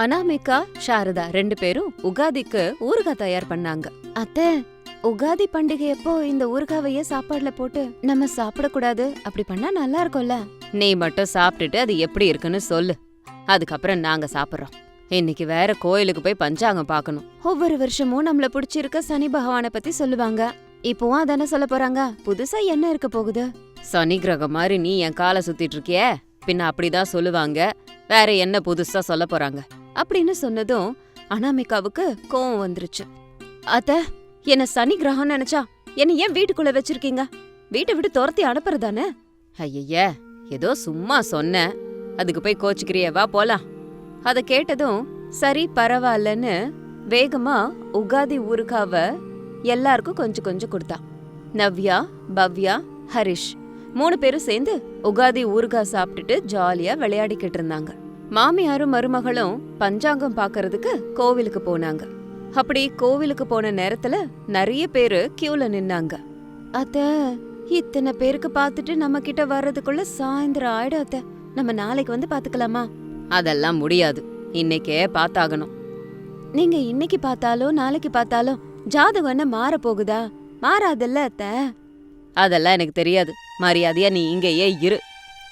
அனாமிகா சாரதா ரெண்டு பேரும் உகாதிக்கு ஊறுகாய் தயார் பண்ணாங்க. அத்தை உகாதி பண்டிகையப்போ இந்த ஊறுகாவையே சாப்பாடுல போட்டு நம்ம சாப்பிடக்கூடாது? அப்படி பண்ணா நல்லா இருக்கும்ல. நீ மட்டும் சாப்பிட்டுட்டு அது எப்படி இருக்குன்னு சொல்லு. அதுக்கப்புறம் நாங்க சாப்பிடுறோம். இன்னைக்கு வேற கோயிலுக்கு போய் பஞ்சாங்கம் பார்க்கணும். ஒவ்வொரு வருஷமும் நம்மள பிடிச்சிருக்க சனி பகவானை பத்தி சொல்லுவாங்க. இப்போவும் அதானே சொல்ல போறாங்க? புதுசா என்ன இருக்க போகுது? சனி கிரகம் மாதிரி நீ என் காலை சுத்திட்டு இருக்கியே? பின்ன அப்படிதான் சொல்லுவாங்க. வேற என்ன புதுசா சொல்ல போறாங்க? அப்படின்னு சொன்னதும் அனாமிகாவுக்கு கோவம் வந்துருச்சு. அத்த என்ன சனி கிரகம் நினைச்சா என்ன ஏன் வீட்டுக்குள்ள வச்சிருக்கீங்க? வீட்டை விட்டு துரத்தி அனுப்புறதானே? ஐயய்ய ஏதோ சும்மா சொன்னேன் அதுக்கு போய் கோச்சுக்கிறியே வா போலாம். அத கேட்டதும் சரி பரவாயில்லன்னு வேகமா உகாதி ஊறுகாவ எல்லாருக்கும் கொஞ்சம் கொஞ்சம் கொடுத்தா. நவ்யா பவ்யா ஹரிஷ் மூணு பேரும் சேர்ந்து உகாதி ஊறுகாய் சாப்பிட்டுட்டு ஜாலியா விளையாடிக்கிட்டு இருந்தாங்க. மாமியாரும் மருமகளும் பஞ்சாங்கம் பார்க்கறதுக்கு கோவிலுக்கு போனாங்க. அப்படி கோவிலுக்கு போன நேரத்துல நிறைய பேரு கியூல நின்னாங்க. அத்த இத்தனை பேருக்கு பார்த்துட்டு நம்ம கிட்ட வர்றதுக்குள்ள சாயந்தரம் ஆயிடும் அத்த. நம்ம நாளைக்கு வந்து பாத்துக்கலாமா அதெல்லாம் முடியாது. இன்னைக்கே பார்த்தாகணும். நீங்க இன்னைக்கு பார்த்தாலும் நாளைக்கு பார்த்தாலும் ஜாதகம் என்ன மாற போகுதா? மாறாதல்ல அத்த. அதெல்லாம் எனக்கு தெரியாது. மரியாதையா நீ இங்கேயே இரு.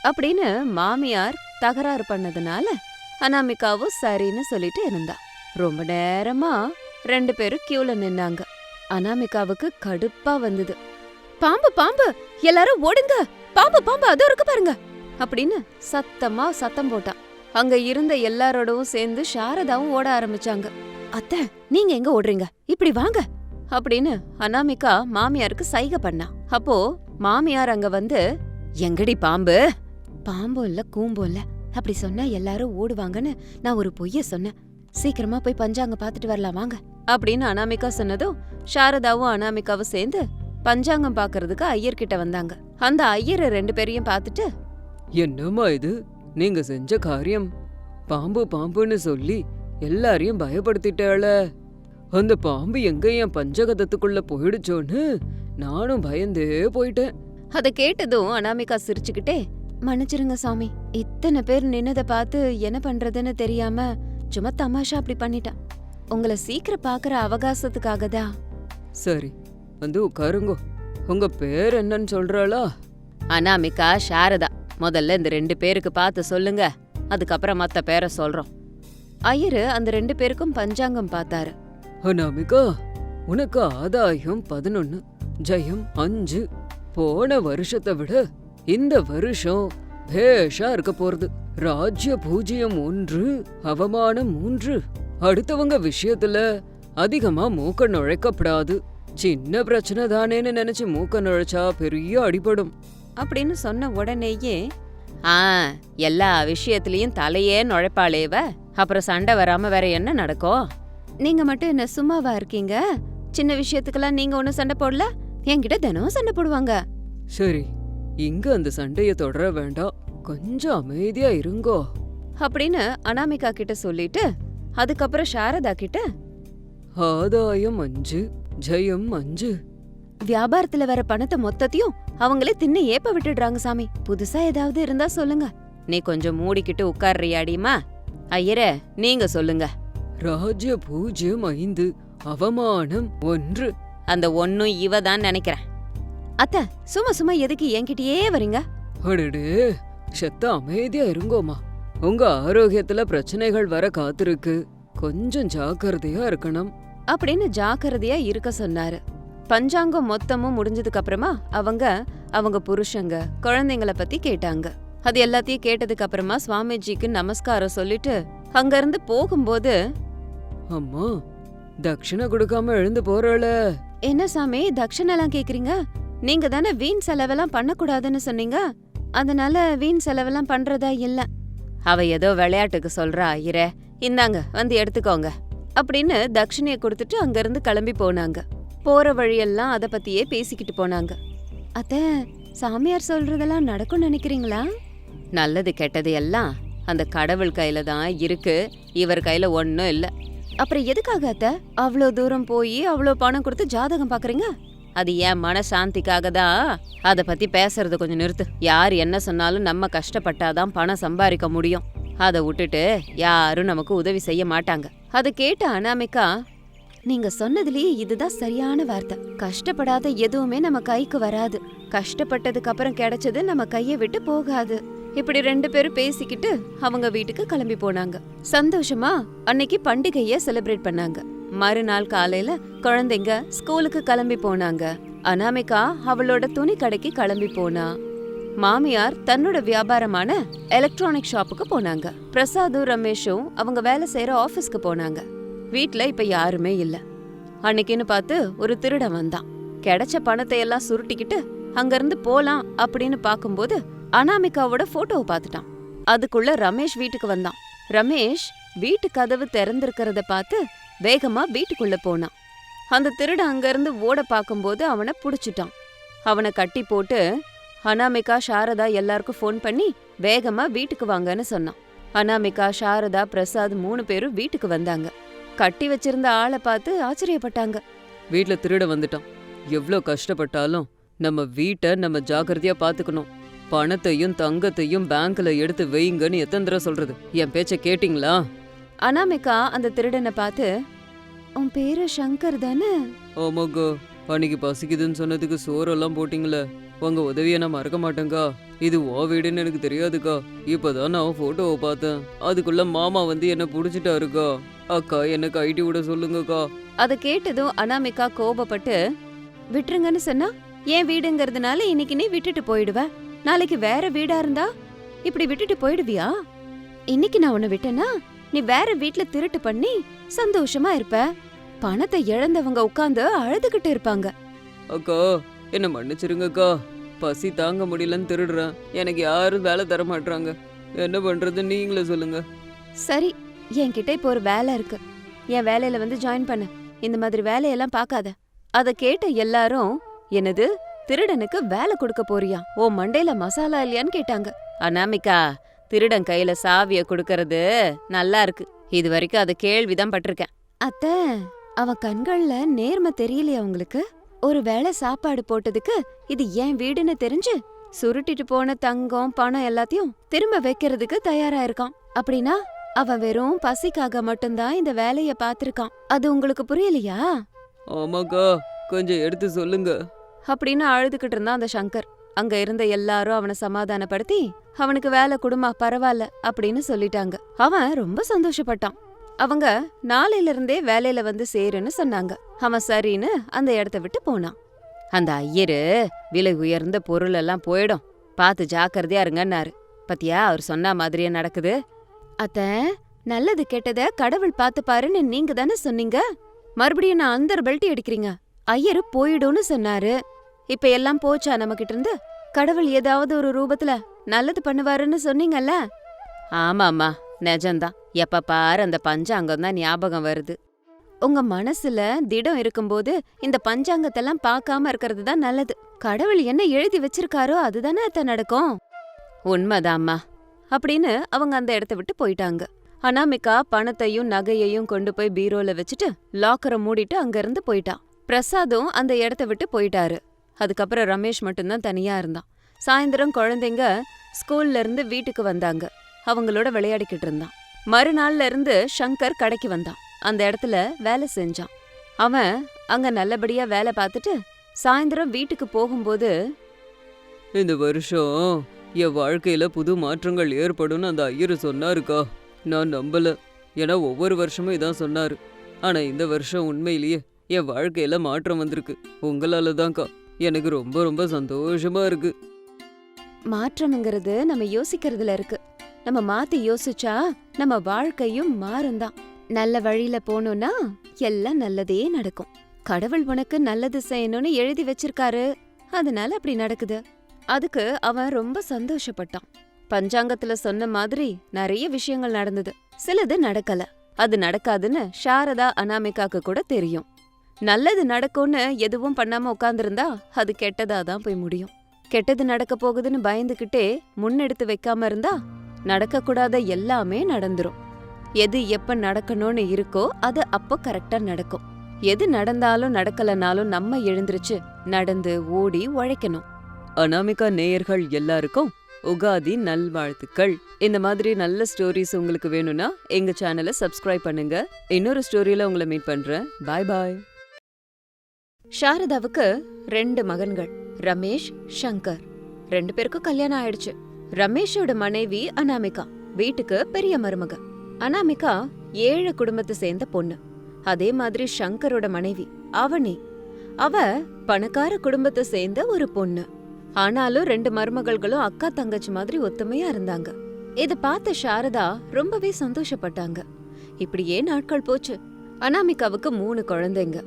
அப்படின்னு மாமியார் தகராறு பண்ணதுனால அனாமிகாவும் சரின்னு சொல்லிட்டு இருந்தா. ரொம்ப நேரமா ரெண்டு பேரும் கியூல நின்னாங்க. அனாமிகாவுக்கு கடுப்பா வந்தது. பாம்பு பாம்பு எல்லாரும் ஓடுங்க. பாம்பு பாம்பு அதோ இருக்கு பாருங்க. அப்படின்னு சத்தமா சத்தம் போட்டான். அங்க இருந்த எல்லாரோடவும் சேர்ந்து சாரதாவும் ஓட ஆரம்பிச்சாங்க. அத்த நீங்க எங்க ஓடுறீங்க? இப்படி வாங்க. அப்படின்னு அனாமிகா மாமியாருக்கு சைகை பண்ணா. அப்போ மாமியார் அங்க வந்து எங்கடி பாம்பு? பாம்பும் இல்ல கூம்பும் இல்ல. அப்படி சொன்னா எல்லாரும் ஓடுவாங்கன்னு நான் ஒரு பொய்ய சொன்னேன். சீக்கிரமா போய் பஞ்சாங்க பாத்துட்டு வரலாம் வாங்க. அப்படின்னு அனாமிகா சொன்னதும் சாரதாவும் அனாமிகாவும் சேர்ந்து பஞ்சாங்கம் பாக்குறதுக்கு ஐயர்கிட்ட வந்தாங்க. அந்த ஐயரை ரெண்டு பேரையும் பார்த்துட்டு என்னம்மா இது? நீங்க செஞ்ச காரியம். பாம்பு பாம்புன்னு சொல்லி எல்லாரையும் பயப்படுத்திட்டாள. அந்த பாம்பு எங்க என் பஞ்சகதத்துக்குள்ள போயிடுச்சோன்னு நானும் பயந்தே போயிட்டேன். அத கேட்டதும் அனாமிகா சிரிச்சுக்கிட்டே மன்னிச்சிருங்க சாமி. இத்தனை பேர் நின்னத பார்த்து என்ன பண்றதுன்னு தெரியாம சும்மா தமாஷா அப்படி பண்ணிட்டான். உங்களை சீக்கிரம் பாக்குற அவகாசத்துக்காக தான் சரி வந்து உட்காருங்கோ. உங்க பேர் என்னன்னு சொல்றாளா அனாமிகா சாரதா. முதல்ல இந்த ரெண்டு பேருக்கு பார்த்து சொல்லுங்க. அதுக்கப்புறம் மத்த பேரை சொல்றோம். ஐயரு அந்த ரெண்டு பேருக்கும் பஞ்சாங்கம் பார்த்தாரு. அனாமிகா உனக்கு ஆதாயம் பதினொன்னு ஜெயம் அஞ்சு. போன வருஷத்தை விட இந்த வருஷம் பேஷா இருக்க போறது. ராஜ்ய பூஜ்யம் ஒன்று அவமானம் மூன்று. அடுத்தவங்க விஷயத்துல அதிகமா மூக்க நுழைக்கப்படாது. சின்ன பிரச்சனை தானேன்னு நினைச்சு மூக்க நுழைச்சா பெரிய அடிபடும். அப்படின்னு சொன்ன உடனேயே ஆ எல்லா விஷயத்துலயும் தலையே நுழைப்பாளேவ? அப்புறம் சண்டை வராம வேற என்ன நடக்கும் நீங்க மட்டும் என்ன சும்மாவா இருக்கீங்க? சின்ன விஷயத்துக்கெல்லாம் நீங்க ஒன்னும் சண்டை போடல? என்கிட்ட தினம் சண்டை போடுவாங்க. சரி இங்க அந்த சண்டைய தொடர வேண்டாம். கொஞ்சம் அமைதியா இருங்கோ. அப்படின்னு அனாமிகா கிட்ட சொல்லிட்டு அதுக்கப்புறம் சாரதா கிட்ட ஆதாயம் அஞ்சு ஜெயம் அஞ்சு. வியாபாரத்துல வர பணத்தை மொத்தத்தையும் அவங்களே தின்னு ஏப்ப விட்டுடுறாங்க சாமி. புதுசா ஏதாவது இருந்தா சொல்லுங்க. நீ கொஞ்சம் மூடிக்கிட்டு உட்கார்றியாடிமா ஐயரே நீங்க சொல்லுங்க. ராஜ்ய பூஜ்யம் ஐந்து அவமானம் ஒன்று. அந்த ஒன்னும் இவ தான் நினைக்கிறேன். அத்த சும்மா சும்மா எதுக்கு என்கிட்டயே வரீங்க? அடடே செத்த அமைதியா இருங்கோமா உங்க ஆரோக்கியத்துல பிரச்சனைகள் வர காத்திருக்கு. கொஞ்சம் ஜாக்கிரதையா இருக்கணும். அப்படின்னு ஜாக்கிரதையா இருக்க சொன்னாரு. பஞ்சாங்கம் மொத்தமும் முடிஞ்சதுக்கு அப்புறமா அவங்க அவங்க புருஷங்க குழந்தைங்கள பத்தி கேட்டாங்க. அது எல்லாத்தையும் கேட்டதுக்கு அப்புறமா சுவாமிஜிக்கு நமஸ்காரம் சொல்லிட்டு அங்க இருந்து போகும்போது அம்மா தட்சிணை கொடுக்காம எழுந்து போறாள. என்ன சாமி தட்சணெல்லாம் கேக்குறீங்க? நீங்க தானே வீண் செலவெல்லாம் பண்ணக்கூடாதுன்னு சொன்னீங்க? அதனால வீண் செலவெல்லாம் பண்றதா இல்ல. அவ ஏதோ விளையாட்டுக்கு சொல்றா ஐயரே இந்தாங்க வந்து எடுத்துக்கோங்க. அப்படின்னு தக்ஷிணிய கொடுத்துட்டு அங்கிருந்து கிளம்பி போனாங்க. போற வழியெல்லாம் அதை பத்தியே பேசிக்கிட்டு போனாங்க. அத்த சாமியார் சொல்றதெல்லாம் நடக்கும் நினைக்கிறீங்களா? நல்லது கெட்டது எல்லாம் அந்த கடவுள் கையில தான் இருக்கு. இவர் கையில ஒன்னும் இல்ல. அப்புறம் எதுக்காக அத்த? அவ்வளோ தூரம் போய் அவ்வளோ பணம் கொடுத்து ஜாதகம் பாக்குறீங்க? அது என் மனசாந்திக்காக தான் அதை பத்தி பேசுறது கொஞ்சம் நிறுத்து. யார் என்ன சொன்னாலும் நம்ம கஷ்டப்பட்டாதான் பணம் சம்பாதிக்க முடியும். அதை விட்டுட்டு யாரும் நமக்கு உதவி செய்ய மாட்டாங்க. அதை கேட்ட அனாமிகா நீங்க சொன்னதுலயே இதுதான் சரியான வார்த்தை. கஷ்டப்படாத எதுவுமே நம்ம கைக்கு வராது. கஷ்டப்பட்டதுக்கு அப்புறம் கிடைச்சது நம்ம கையை விட்டு போகாது. இப்படி ரெண்டு பேரும் பேசிக்கிட்டு அவங்க வீட்டுக்கு கிளம்பி போனாங்க. சந்தோஷமா அன்னைக்கு பண்டிகைய செலிப்ரேட் பண்ணாங்க. மறுநாள் காலையில குழந்தைங்க ஸ்கூலுக்கு கிளம்பி போனாங்க. அனாமிகா அவளோட துணி கடைக்கு கிளம்பி போனா. மாமியார் தன்னோட வியாபாரமான எலக்ட்ரானிக் ஷாப்புக்கு போனாங்க. பிரசாதும் ரமேஷும் அவங்க வேலை செய்யற ஆபீஸ்க்கு போனாங்க. வீட்ல இப்ப யாருமே இல்ல. அன்னைக்குன்னு பார்த்து ஒரு திருடன் வந்தான். கிடைச்ச பணத்தை எல்லாம் சுருட்டிக்கிட்டு அங்கிருந்து போலாம் அப்படின்னு பாக்கும்போது அனாமிகாவோட போட்டோவை பார்த்துட்டான். அதுக்குள்ள ரமேஷ் வீட்டுக்கு வந்தான். ரமேஷ் வீட்டு கதவு திறந்திருக்கிறத பார்த்து வேகமா வீட்டுக்குள்ள போனான். அந்த திருட அங்கிருந்து ஓட பார்க்கும்போது அவனை புடிச்சிட்டான். அவனை கட்டி போட்டு அனாமிகா சாரதா எல்லாருக்கும் ஃபோன் பண்ணி வேகமா வீட்டுக்கு வாங்கன்னு சொன்னான். அனாமிகா சாரதா பிரசாத் மூணு பேரும் வீட்டுக்கு வந்தாங்க. கட்டி வச்சிருந்த ஆளை பார்த்து ஆச்சரியப்பட்டாங்க. வீட்டில் திருட வந்துட்டான். எவ்ளோ கஷ்டப்பட்டாலும் நம்ம வீட்டை நம்ம ஜாக்கிரதையா பாத்துக்கணும் பணத்தையும் தங்கத்தையும் பேங்க்ல எடுத்து வைங்கன்னு எத்தனை தடவை சொல்றது? என் பேச்ச கேட்டிங்களா? அனாமிகா அந்த திருடனை பார்த்து உன் பேரு சங்கர் தானே? ஆமாக்கா அன்னைக்கு பசிக்குதுன்னு சொன்னதுக்கு சோறெல்லாம் போட்டிங்களே. உங்க உதவியை நான் மறக்க மாட்டேங்க்கா இது ஓ வீடுன்னு எனக்கு தெரியாதுக்கா. இப்பதான் நான் போட்டோவை பார்த்தேன். அதுக்குள்ள மாமா வந்து என்ன புடிச்சிட்டாருக்கா. அக்கா என்ன கைட்டி விட சொல்லுங்கக்கா. அதை கேட்டதும் அனாமிகா கோபப்பட்டு விட்டுருங்கன்னு சொன்னா என் வீடுங்கிறதுனால இன்னைக்கு நீ விட்டுட்டு போயிடுவ. நாளைக்கு வேற வீடா இருந்தா இப்படி விட்டுட்டு போயிடுவியா? இன்னைக்கு நான் உன்னை விட்டேனா? நீ வேற வீட்ல திருட்டு பண்ணி சந்தோஷமா இருப்ப. பணத்தை இழந்தவங்க உட்கார்ந்து அழுதுகிட்டு இருப்பாங்க. அக்கா என்ன மன்னிச்சிருங்கக்கா பசி தாங்க முடியலன்னு திருடுறேன். எனக்கு யாரும் வேலை தர மாட்றாங்க. என்ன பண்றது நீங்களே சொல்லுங்க. சரி என்கிட்ட இப்போ ஒரு வேலை இருக்கு. என் வேலையில வந்து ஜாயின் பண்ணு. இந்த மாதிரி வேலையெல்லாம் பார்க்காத. அத கேட்ட எல்லாரும் என்னது? திருடனுக்கு வேலை கொடுக்க போறியா? ஓ மண்டையில மசாலா இல்லையான்னு கேட்டாங்க. அனாமிகா திருடன் கையில சாவிய கொடுக்கறது நல்லா இருக்கு. இது வரைக்கும் அத கேள்விதான் பட்டிருக்கேன். அத்த அவன் கண்கள்ல நேர்மை தெரியலையா உங்களுக்கு ஒரு வேளை சாப்பாடு போட்டதுக்கு இது என் வீடுன்னு தெரிஞ்சு சுருட்டிட்டு போன தங்கம் பணம் எல்லாத்தையும் திரும்ப வைக்கிறதுக்கு தயாரா இருக்கான். அப்படின்னா அவன் வெறும் பசிக்காக மட்டும்தான் இந்த வேலைய பாத்திருக்கான் அது உங்களுக்கு புரியலையா? ஆமாக்கா கொஞ்சம் எடுத்து சொல்லுங்க. அப்படின்னு அழுதுகிட்டு இருந்தான் அந்த சங்கர். அங்க இருந்த எல்லாரும் அவனை சமாதானப்படுத்தி அவனுக்கு வேலை கொடுமா பரவாயில்ல அப்படின்னு சொல்லிட்டாங்க. அவன் ரொம்ப சந்தோஷப்பட்டான். அவங்க நாளையில இருந்தே வேலையில வந்து சேருன்னு சொன்னாங்க. அவன் சரின்னு அந்த இடத்த விட்டு போனான். அந்த ஐயரு விலை உயர்ந்த பொருள் எல்லாம் போயிடும். பார்த்து ஜாக்கிரதையா இருங்கன்னாரு. பத்தியா அவர் சொன்ன மாதிரியே நடக்குது? அத்த நல்லது கெட்டத கடவுள் பார்த்து பாருன்னு நீங்க தானே சொன்னீங்க? மறுபடியும் நான் அந்த பெல்ட்டி அடிக்கிறீங்க. ஐயரு போயிடும்னு சொன்னாரு. இப்ப எல்லாம் போச்சா நம்ம கிட்ட இருந்து? கடவுள் ஏதாவது ஒரு ரூபத்துல நல்லது பண்ணுவாருன்னு சொன்னீங்கல்ல? ஆமாமா நிஜம்தான். எப்ப பாரு அந்த பஞ்சாங்கம் தான் ஞாபகம் வருது. உங்க மனசுல திடம் இருக்கும்போது இந்த பஞ்சாங்கத்தெல்லாம் பார்க்காம இருக்கிறது தான் நல்லது. கடவுள் என்ன எழுதி வச்சிருக்காரோ அதுதானே அத்த நடக்கும். உண்மைதாம்மா. அப்படின்னு அவங்க அந்த இடத்த விட்டு போயிட்டாங்க. அனாமிகா பணத்தையும் நகையையும் கொண்டு போய் பீரோல வச்சுட்டு லாக்கரை மூடிட்டு அங்கிருந்து போயிட்டான். பிரசாதும் அந்த இடத்த விட்டு போயிட்டாரு. அதுக்கப்புறம் ரமேஷ் மட்டும்தான் தனியா இருந்தான். சாயந்தரம் குழந்தைங்க ஸ்கூல்ல இருந்து வீட்டுக்கு வந்தாங்க. அவங்களோட விளையாடிக்கிட்டு இருந்தான். மறுநாள்ல இருந்து ஷங்கர் கடைக்கு வந்தான். அந்த இடத்துல வேலை செஞ்சான். அவன் அங்க நல்லபடியா வேலை பார்த்துட்டு சாயந்தரம் வீட்டுக்கு போகும்போது இந்த வருஷம் என் வாழ்க்கையில புது மாற்றங்கள் ஏற்படும்னு அந்த ஐயர் சொன்னாருக்கா. நான் நம்பல. ஏன்னா ஒவ்வொரு வருஷமும் இதான் சொன்னாரு. ஆனா இந்த வருஷம் உண்மையிலேயே என் வாழ்க்கையில மாற்றம் வந்திருக்கு. உங்களால தான்க்கா எனக்கு ரொம்ப ரொம்ப சந்தோஷமா இருக்கு. மாற்றம்ங்கிறது நம்ம யோசிக்கிறதுல இருக்கு. நம்ம மாத்தி யோசிச்சா நம்ம வாழ்க்கையும் மாறும்தான். நல்ல வழியில போனோம்னா எல்லாம் நல்லதே நடக்கும். கடவுள் உனக்கு நல்லது செய்யணும்னு எழுதி வச்சிருக்காரு. அதனால அப்படி நடக்குது. அதுக்கு அவன் ரொம்ப சந்தோஷப்பட்டான். பஞ்சாங்கத்துல சொன்ன மாதிரி நிறைய விஷயங்கள் நடந்தது. சிலது நடக்கல. அது நடக்காதுன்னு சாரதா அனாமிகாக்கு கூட தெரியும். நல்லது நடக்கும்னு எதுவும் பண்ணாம உட்காந்துருந்தா அது கெட்டதா தான் போய் முடியும். கெட்டது நடக்க போகுதுன்னு பயந்துகிட்டே முன்னெடுத்து வைக்காம இருந்தா நடக்க கூடாத எல்லாமே நடந்துரும். எது எப்ப நடக்கணும்னு இருக்கோ அது அப்போ கரெக்டா நடக்கும். எது நடந்தாலும் நடக்கலனாலும் நம்ம எழுந்திருச்சு நடந்து ஓடி உழைக்கணும். அனாமிகா நேயர்கள் எல்லாருக்கும் உகாதி நல்வாழ்த்துக்கள். இந்த மாதிரி நல்ல ஸ்டோரிஸ் உங்களுக்கு வேணும்னா எங்க சேனலை சப்ஸ்கிரைப் பண்ணுங்க. இன்னொரு ஸ்டோரியில உங்களை மீட் பண்றேன். பாய் பாய் சாரதாவுக்கு ரெண்டு மகன்கள். ரமேஷ் சங்கர். ரெண்டு பேருக்கும் கல்யாணம் ஆயிடுச்சு. ரமேஷோட மனைவி அனாமிகா வீட்டுக்கு பெரிய மருமக. அனாமிகா ஏழை குடும்பத்தை சேர்ந்த பொண்ணு. அதே மாதிரி சங்கரோட மனைவி அவனி. அவ பணக்கார குடும்பத்தை சேர்ந்த ஒரு பொண்ணு. ஆனாலும் ரெண்டு மருமகள்களும் அக்கா தங்கச்சி மாதிரி ஒத்துமையா இருந்தாங்க. இத பார்த்த சாரதா ரொம்பவே சந்தோஷப்பட்டாங்க. இப்படியே நாட்கள் போச்சு. அனாமிகாவுக்கு மூணு குழந்தைங்க.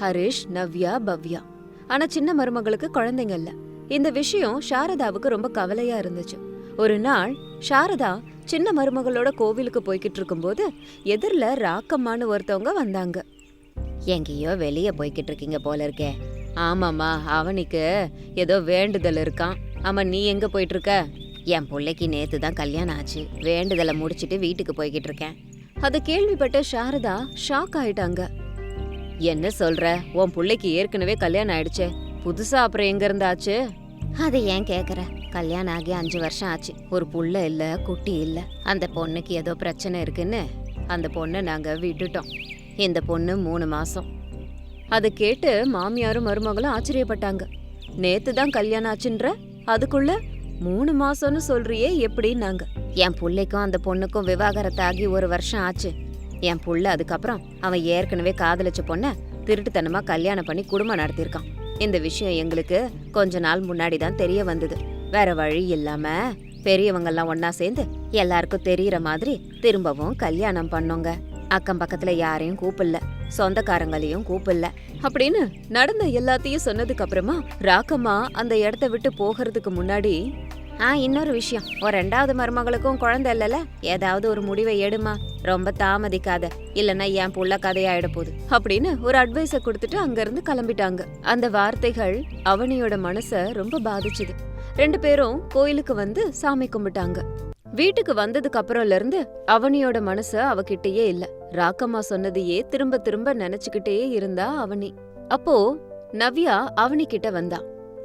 ஹரிஷ் நவ்யா பவ்யா. ஆனா சின்ன மருமகளுக்கு குழந்தைங்க இல்ல. இந்த விஷயம் சாரதாவுக்கு ரொம்ப கவலையா இருந்துச்சு. ஒரு நாள் சாரதா சின்ன மருமகளோட கோவிலுக்கு போய்கிட்டு இருக்கும்போது எதிரில் ராக்கம்மான்னு ஒருத்தவங்க வந்தாங்க. எங்கேயோ வெளியே போய்கிட்டு இருக்கீங்க போல இருக்கே. ஆமாம்மா அவனுக்கு ஏதோ வேண்டுதல் இருக்கான் ஆமா நீ எங்கே போயிட்டு இருக்க என் பிள்ளைக்கு நேற்று தான் கல்யாணம் ஆச்சு. வேண்டுதலை முடிச்சிட்டு வீட்டுக்கு போய்கிட்டு இருக்கேன். அதை கேள்விப்பட்ட சாரதா ஷாக் ஆயிட்டாங்க. என்ன சொல்ற? உன் புள்ளைக்கு ஏற்கனவே கல்யாணம் ஆயிடுச்சே. புதுசா அப்புறம் எங்க இருந்தாச்சு? அதை ஏன் கேக்குற? கல்யாணம் ஆகி அஞ்சு வருஷம் ஆச்சு. ஒரு புள்ள இல்ல குட்டி இல்ல. அந்த பொண்ணுக்கு ஏதோ பிரச்சனை இருக்குன்னு அந்த பொண்ணை நாங்க விட்டுட்டோம். இந்த பொண்ணு மூணு மாசம். அதை கேட்டு மாமியாரும் மருமகளும் ஆச்சரியப்பட்டாங்க. நேத்து தான் கல்யாணம் ஆச்சுன்ற? அதுக்குள்ள மூணு மாசம்னு சொல்றியே எப்படின்னாங்க. என் புள்ளைக்கும் அந்த பொண்ணுக்கும் விவாகரத்தாகி ஒரு வருஷம் ஆச்சு. என் புள்ள அதுக்கப்புறம் அவன் ஏற்கனவே காதலிச்ச பொண்ணை திருட்டுத்தனமா கல்யாணம் பண்ணி குடும்பம் நடத்தியிருக்கான். இந்த விஷயம் எங்களுக்கு கொஞ்ச நாள் முன்னாடி தான் தெரிய வந்தது. வேற வழி இல்லாம பெரியவங்கெல்லாம் ஒன்னா சேர்ந்து எல்லாருக்கும் தெரியற மாதிரி திரும்பவும் கல்யாணம் பண்ணோங்க. அக்கம் பக்கத்துல யாரையும் கூப்பிடல. சொந்தக்காரங்களையும் கூப்பிடல. அப்படின்னு நடந்த எல்லாத்தையும் சொன்னதுக்கு அப்புறமா ராக்கம்மா அந்த இடத்த விட்டு போகிறதுக்கு முன்னாடி ஆ இன்னொரு விஷயம். ஒரு ரெண்டாவது மருமகளுக்கும் குழந்தை இல்லைல்ல? ஏதாவது ஒரு முடிவை எடுமா? ரொம்ப தாமதிக்காத. இல்லைன்னா என் புள்ள கதையாயிட போகுது. அப்படின்னு ஒரு அட்வைஸை கொடுத்துட்டு அங்கேருந்து கிளம்பிட்டாங்க. அந்த வார்த்தைகள் அவனியோட மனசை ரொம்ப பாதிச்சுது. ரெண்டு பேரும் கோயிலுக்கு வந்து சாமி கும்பிட்டாங்க. வீட்டுக்கு வந்ததுக்கு அப்புறம்ல இருந்து அவனியோட மனசு அவகிட்டயே இல்ல. ராக்கம்மா சொன்னதையே திரும்ப திரும்ப நினைச்சுக்கிட்டே இருந்தா அவனி. அப்போ நவ்யா அவனி கிட்ட வந்தா.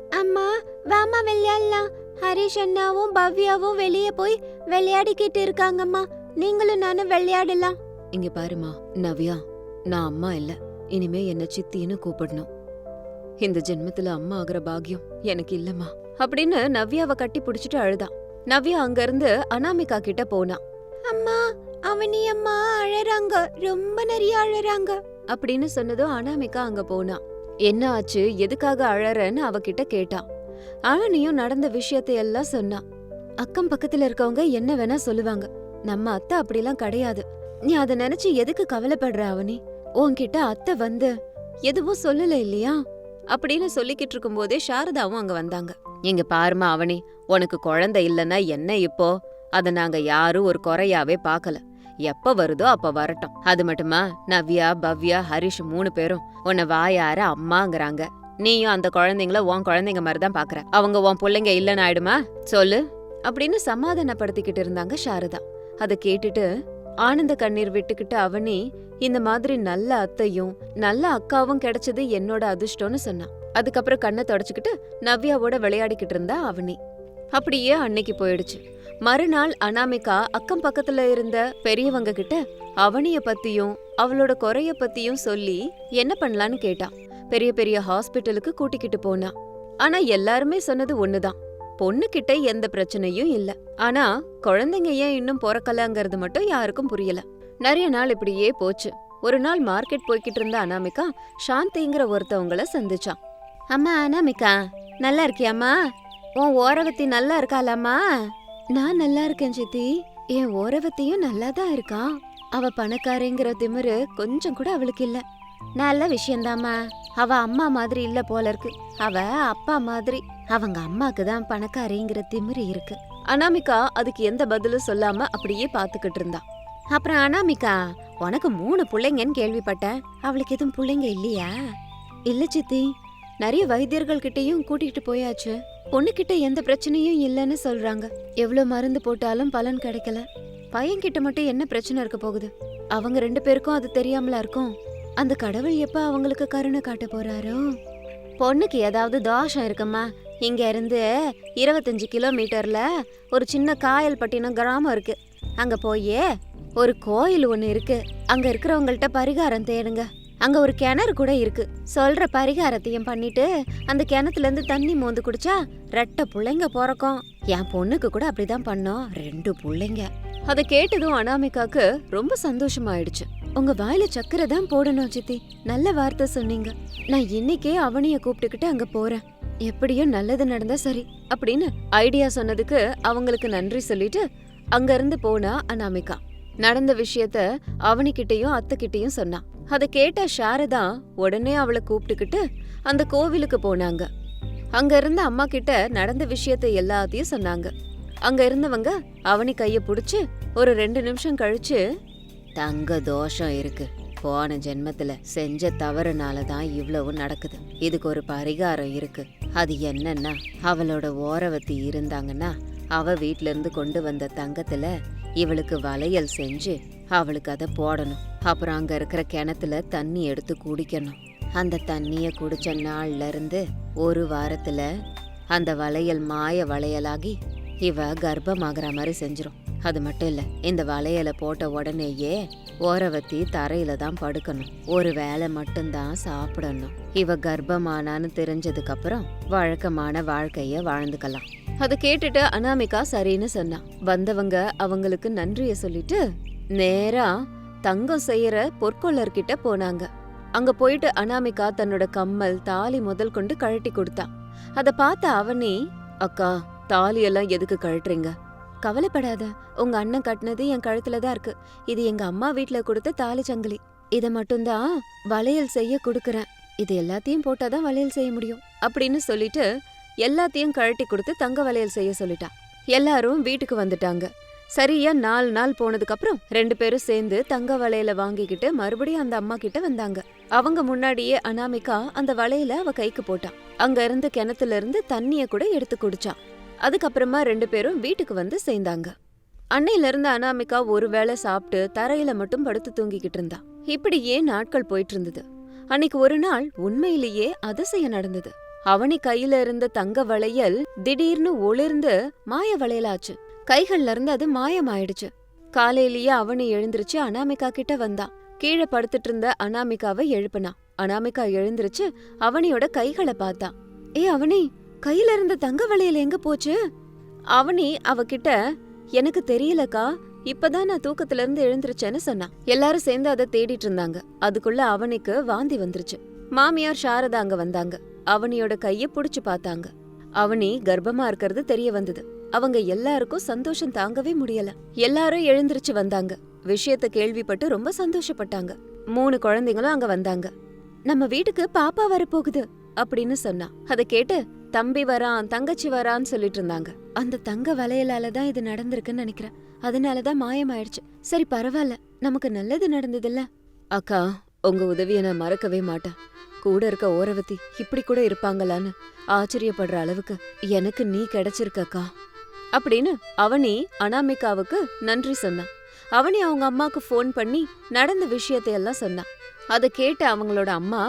அம்மா வாமா விளையாடலாம். ஹரிஷ் அண்ணாவும் பவ்யாவும் வெளியே போய் விளையாடிக்கிட்டு இருக்காங்கம்மா. நீங்களும் நானும் விளையாடலாம். இங்க பாருமா நவ்யா நான் அம்மா இல்ல. இனிமே என்ன சித்தின்னு கூப்பிடணும். இந்த ஜென்மத்துல அம்மா ஆகுற பாக்கியம் எனக்கு இல்லம்மா. அப்படின்னு நவ்யாவை கட்டி பிடிச்சிட்டு அழுதா. நவ்யா அங்க இருந்து அனாமிகா கிட்ட போனா. அம்மா அவனி அம்மா அழறாங்க. ரொம்ப நிறைய அழறாங்க. அப்படின்னு சொன்னதும் அனாமிகா அங்க போனா. என்ன ஆச்சு எதுக்காக அழறன்னு அவகிட்ட கேட்டா. அவனியும் நடந்த விஷயத்தை எல்லாம் சொன்னா. அக்கம் பக்கத்துல இருக்கவங்க என்ன வேணா சொல்லுவாங்க. நம்ம அத்தை அப்படிலாம் கிடையாது. நீ அத நினைச்சு எதுக்கு கவலைப்படுற அவனி உன்கிட்ட அத்தை வந்து எதுவும் சொல்லல இல்லையா? அப்படின்னு சொல்லிக்கிட்டு இருக்கும்போதே சாரதாவும் அங்க வந்தாங்க. இங்க பாருமா அவனி உனக்கு குழந்தை இல்லைன்னா என்ன இப்போ? அத நாங்க யாரும் ஒரு குறையாவே பார்க்கல. எப்ப வருதோ அப்ப வரட்டும். அது மட்டுமா? நவ்யா பவ்யா ஹரிஷ் மூணு பேரும். உன்னை வாயார அம்மாங்கிறாங்க. நீயும் அந்த குழந்தைங்கள உன் குழந்தைங்க மாதிரி தான் பாக்குற. அவங்க உன் பிள்ளைங்க இல்லைன்னு ஆயிடுமா? சொல்லு. அப்படின்னு சமாதானப்படுத்திக்கிட்டு இருந்தாங்க சாரதா. அதை கேட்டுட்டு ஆனந்த கண்ணீர் விட்டுக்கிட்டு அவனி இந்த மாதிரி நல்ல அத்தையும் நல்ல அக்காவும் கிடைச்சது என்னோட அதிர்ஷ்டம்னு சொன்னான். அதுக்கப்புறம் கண்ணை தொடச்சிக்கிட்டு நவ்யாவோட விளையாடிக்கிட்டு இருந்தா அவனி. அப்படியே அன்னைக்கு போயிடுச்சு. மறுநாள் அனாமிகா அக்கம் பக்கத்துல இருந்த பெரியவங்க கிட்ட அவனிய பத்தியும் அவளோட குறைய பத்தியும் சொல்லி என்ன பண்ணலான்னு கேட்டான் பெரிய பெரிய ஹாஸ்பிட்டலுக்கு கூட்டிக்கிட்டு போனா. ஆனா எல்லாருமே சொன்னது ஒண்ணுதான். பொண்ணு கிட்ட எந்த பிரச்சனையும் இல்ல. ஆனா குழந்தைங்க ஏன் இன்னும் பிறக்கலங்கிறது மட்டும் யாருக்கும் புரியல. நிறைய நாள் இப்படியே போச்சு. ஒரு நாள் மார்க்கெட் போய்கிட்டு இருந்த அனாமிகா சாந்திங்கிற ஒருத்தவங்கள சந்திச்சான். அம்மா அனாமிகா நல்லா இருக்கியாம்மா? உன் ஓரவத்தி நல்லா இருக்காளாம்மா? நான் நல்லா இருக்கேன் சித்தி. என் ஓரவத்தியும் நல்லா தான் இருக்கா. அவ பணக்காரங்கிற திமிரு கொஞ்சம் கூட அவளுக்கு இல்ல. நல்ல விஷயம்தாம்மா. அவ அம்மா மாதிரி இல்ல போல இருக்கு. அவ அப்பா மாதிரி. அவங்க அம்மாக்கு தான் பணக்காரிங்கிற திமிரு இருக்கு. அனாமிகா அதுக்கு எந்த பதிலும் சொல்லாம அப்படியே பாத்துக்கிட்டு இருந்தா. அப்புறம் அனாமிகா உனக்கு மூணு புள்ளைங்கன்னு கேள்விப்பட்டேன். அவளுக்கு எதுவும் புள்ளைங்க இல்லையா? இல்ல சித்தி. நிறைய வைத்தியர்கள் கிட்டயும் கூட்டிட்டு போயாச்சு. பொண்ணுகிட்ட எந்த பிரச்சனையும் இல்லைன்னு சொல்றாங்க. எவ்வளவு மருந்து போட்டாலும் பலன் கிடைக்கல. பையன் கிட்ட மட்டும் என்ன பிரச்சனை இருக்க போகுது? அவங்க ரெண்டு பேருக்கும் அது தெரியாமலா இருக்கும்? அந்த கடவுள் எப்ப அவங்களுக்கு கருணை காட்ட போறாரோ? பொண்ணுக்கு ஏதாவது தோஷம் இருக்குமா? இங்க இருந்து இருபத்தஞ்சு கிலோமீட்டர்ல ஒரு சின்ன காயல்பட்டினம் கிராமம் இருக்கு. அங்க போய் ஒரு கோயில் ஒண்ணு இருக்கு. அங்க இருக்கிறவங்கள்ட்ட பரிகாரம் தேடுங்க. அங்க ஒரு கிணறு கூட இருக்கு. சொல்ற பரிகாரத்தையும் பண்ணிட்டு அந்த கிணத்துல இருந்து தண்ணி மோந்து குடிச்சா ரெட்டை பிள்ளைங்க பிறக்கும். என் பொண்ணுக்கு கூட அப்படிதான் பண்ணோம். ரெண்டு பிள்ளைங்க. அதை கேட்டதும் அனாமிகாக்கு ரொம்ப சந்தோஷமாயிடுச்சு. உங்க வாயில சக்கரை தான் போடணும் சித்தி. நல்ல வார்த்தை சொன்னீங்க. நான் இன்னைக்கே அவனைய கூப்பிட்டுக்கிட்டு அங்க போறேன். எப்படியும் நல்லது நடந்தா சரி அப்படின்னு ஐடியா சொன்னதுக்கு அவங்களுக்கு நன்றி சொல்லிட்டு அங்க இருந்து போனா அனாமிகா. நடந்த விஷயத்த அவனிக்கிட்டயும் அத்தைக்கிட்டயும் சொன்னான் அதை கேட்ட ஷாரதா உடனே அவளை கூப்பிட்டுக்கிட்டு அந்த கோவிலுக்கு போனாங்க. அங்க இருந்த அம்மா கிட்ட நடந்த விஷயத்த எல்லாத்தையும் சொன்னாங்க. அங்க இருந்தவங்க அவனி கைய புடிச்சு ஒரு ரெண்டு நிமிஷம் கழிச்சு தங்க தோஷம் இருக்கு. போன ஜென்மத்துல செஞ்ச தவறுனால தான் இவ்வளவு நடக்குது. இதுக்கு ஒரு பரிகாரம் இருக்கு. அது என்னன்னா அவளோட ஓரவத்தி இருந்தாங்கன்னா அவ வீட்ல இருந்து கொண்டு வந்த தங்கத்துல இவளுக்கு வளையல் செஞ்சு அவளுக்கு அதை போடணும். அப்புறம் அங்க இருக்கிற கிணத்துல தண்ணி எடுத்து குடிக்கணும். அந்த தண்ணிய குடிச்ச நாள்ல இருந்து ஒரு வாரத்துல அந்த வளையல் மாய வளையலாகி இவ கர்ப்பமாகற மாதிரி செஞ்சிடும் அது மட்டும் இல்லை இந்த வளையலை போட்ட உடனேயே ஓரவத்தி தரையில தான் படுக்கணும். ஒரு வேலை மட்டும்தான் சாப்பிடணும். இவ கர்ப்பமானான்னு தெரிஞ்சதுக்கு அப்புறம் வழக்கமான வாழ்க்கைய வாழ்ந்துக்கலாம். அதை கேட்டுட்டு அனாமிகா சரின்னு சொன்னா. வந்தவங்க அவங்களுக்கு நன்றிய சொல்லிட்டு நேரா தங்கம் செய்யற பொற்கொள்ளர்கிட்ட போனாங்க. அங்க போயிட்டு அனாமிகா தன்னோட கம்மல் தாலி முதல் கொண்டு கழட்டி கொடுத்தான் அத பார்த்த அவனி அக்கா தாலியெல்லாம் எதுக்கு கழட்டுறீங்க? கவலைப்படாத. உங்க அண்ணன் கட்டினது என் கழுத்துல தான் இருக்கு. இது எங்க அம்மா வீட்ல கொடுத்த தாலி சங்கிலி. இத மட்டும்தான் வளையல் செய்ய கொடுக்கறேன். இது எல்லாத்தையும் போட்டாதான் வளையல் செய்ய முடியும். அப்படின்னு சொல்லிட்டு எல்லாத்தையும் கழட்டி கொடுத்து தங்க வளையல் செய்ய சொல்லிட்டா. எல்லாரும் வீட்டுக்கு வந்துட்டாங்க. சரியா நாலு நாள் போனதுக்கு அப்புறம் ரெண்டு பேரும் சேர்ந்து தங்க வளையல வாங்கிக்கிட்டு மறுபடியும் அந்த அம்மா கிட்ட வந்தாங்க. அவங்க முன்னாடியே அனாமிகா அந்த வளையல அவ கைக்கு போட்டா. அங்க இருந்து கிணத்துல இருந்து தண்ணிய கூட எடுத்து குடிச்சா. அதுக்கப்புறமா ரெண்டு பேரும் வீட்டுக்கு வந்து சேர்ந்தாங்க. அன்னையில இருந்து அனாமிகா ஒரு வேளை சாப்பிட்டு தரையில மட்டும் படுத்து தூங்கிக்கிட்டு இருந்தா. இப்படியே நாட்கள் போயிட்டு இருந்தது. அன்னைக்கு ஒரு நாள் உண்மையிலேயே அதிசயம் நடந்தது. அவனி கையில இருந்த தங்க வளையல் திடீர்னு ஒளிர்ந்து மாய வளையலாச்சு. கைகள்ல இருந்து அது மாயமாயிடுச்சு. காலையிலேயே அவனி எழுந்திருச்சு அனாமிகா கிட்ட வந்தான் கீழே படுத்துட்டு இருந்த அனாமிகாவை எழுப்புனா. அனாமிகா எழுந்திருச்சு அவனியோட கைகளை பார்த்தா. ஏ அவனி கையில இருந்த தங்க வளையல் எங்க போச்சு? அவனி அவகிட்ட எனக்கு தெரியலக்கா இப்பதான் நான் தூக்கத்துல இருந்து எழுந்திருச்சேன்னு சொன்னா எல்லாரும் சேர்ந்து அதை தேடிட்டு இருந்தாங்க. அதுக்குள்ள அவனுக்கு வாந்தி வந்துருச்சு. மாமியார் சாரதா அங்க வந்தாங்க. அவனியோட கைய புடிச்சு பார்த்தாங்க. அவனி கர்ப்பமா இருக்கிறது தெரிய வந்தது. அவங்க எல்லாருக்கும் சந்தோஷம் தாங்கவே முடியல. எல்லாரும் எழுந்திருச்சு வந்தாங்க. விஷயத்த கேள்விப்பட்டு ரொம்ப சந்தோஷப்பட்டாங்க. மூணு குழந்தைங்களும் அங்க வந்தாங்க. நம்ம வீட்டுக்கு பாப்பா வரப்போகுது அப்படின்னு சொன்னா அதை கேட்டு தம்பி வரான் தங்கச்சி வரான்னு சொல்லிட்டு இருந்தாங்க. அந்த தங்க வளையலால தான் இது நடந்திருக்குன்னு நினைக்கிறேன். அதனாலதான் மாயமாயிடுச்சு. சரி பரவாயில்ல. நமக்கு நல்லது நடந்ததில்ல. அக்கா உங்க உதவிய நான் மறக்கவே மாட்டேன். கூட இருக்க ஓரவத்தி இப்படி கூட இருப்பாங்களான்னு ஆச்சரியப்படுற அளவுக்கு எனக்கு நீ கிடைச்சிருக்கக்கா அப்படின்னு அவனி அனாமிகாவுக்கு நன்றி சொன்னான். அவனி அவங்க அம்மாக்கு ஃபோன் பண்ணி நடந்த விஷயத்தையெல்லாம் சொன்னான். அதை கேட்ட அவங்களோட அம்மா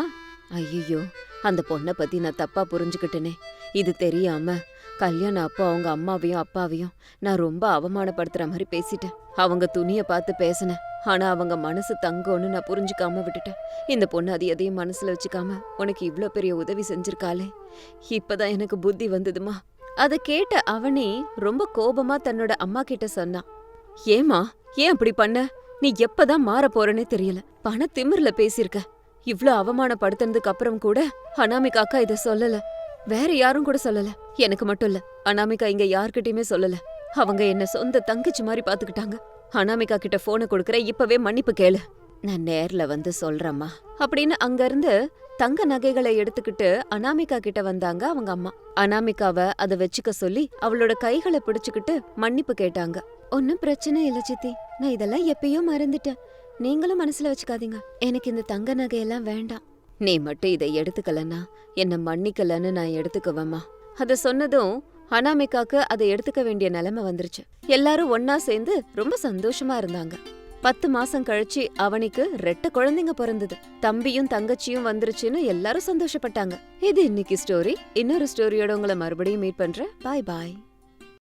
ஐயோ அந்த பொண்ணை பத்தி நான் தப்பா புரிஞ்சுக்கிட்டேனே. இது தெரியாம கல்யாணம் அப்போ அவங்க அம்மாவையும் அப்பாவையும் நான் ரொம்ப அவமானப்படுத்துற மாதிரி பேசிட்டேன். அவங்க துணிய பார்த்து பேசினேன். ஆனா அவங்க மனசு தங்கம்னு நான் புரிஞ்சுக்காம விட்டுட்டேன். இந்த பொண்ணு அது எதையும் மனசுல வச்சுக்காம உனக்கு இவ்ளோ பெரிய உதவி செஞ்சிருக்காளே. இப்பதான் எனக்கு புத்தி வந்ததுமா. அதை கேட்ட அவனே ரொம்ப கோபமா தன்னோட அம்மா கிட்ட சொன்னான் ஏமா ஏன் அப்படி பண்ண? நீ எப்பதான் மாற போறேனே தெரியல. பண திமிர்ல பேசியிருக்க. இவ்ளோ அவமானப்படுத்தினதுக்கு அப்புறம் கூட அனாமிகா அக்கா இத சொல்லல. வேற யாரும் கூட சொல்லல. எனக்கு மட்டும் இல்ல அனாமிகா இங்க யார்கிட்டயுமே சொல்லல. அவங்க என்ன சொந்த தங்கச்சி மாதிரி பாத்துக்கிட்டாங்க அனாமிகா கிட்ட போனை கொடுக்கற இப்பவே மன்னிப்பு கேளு. நான் நேர்ல வந்து சொல்றேம்மா. அப்படின்னு அங்க இருந்து தங்க நகைகளை எடுத்துக்கிட்டு அனாமிகா கிட்ட வந்தாங்க அவங்க அம்மா. அனாமிகாவ அத வச்சுக்க சொல்லி அவளோட கைகளை பிடிச்சுக்கிட்டு மன்னிப்பு கேட்டாங்க. ஒன்னும் பிரச்சனை இல்ல சித்தி. நான் இதெல்லாம் எப்பயோ மறந்துட்டேன். நீங்களும் மனசுல வச்சுக்காதீங்க. எனக்கு இந்த தங்க நகையெல்லாம் வேண்டாம். நீ மட்டும் இதை எடுத்துக்கலன்னா என்ன மன்னிக்கலன்னு நான் எடுத்துக்குவேம்மா. அத சொன்னதும் அனாமிகாக்கு அதை எடுத்துக்க வேண்டிய நிலைமை வந்துருச்சு. எல்லாரும் ஒன்னா சேர்ந்து ரொம்ப சந்தோஷமா இருந்தாங்க. பத்து மாசம் கழிச்சு அவனுக்கு ரெட்ட குழந்தைங்க பிறந்தது. தம்பியும் தங்கச்சியும் வந்துருச்சுன்னு எல்லாரும் சந்தோஷப்பட்டாங்க. இது இன்னைக்கு ஸ்டோரி இன்னொரு ஸ்டோரியோட உங்களை மறுபடியும் மீட் பண்றேன். பாய் பாய்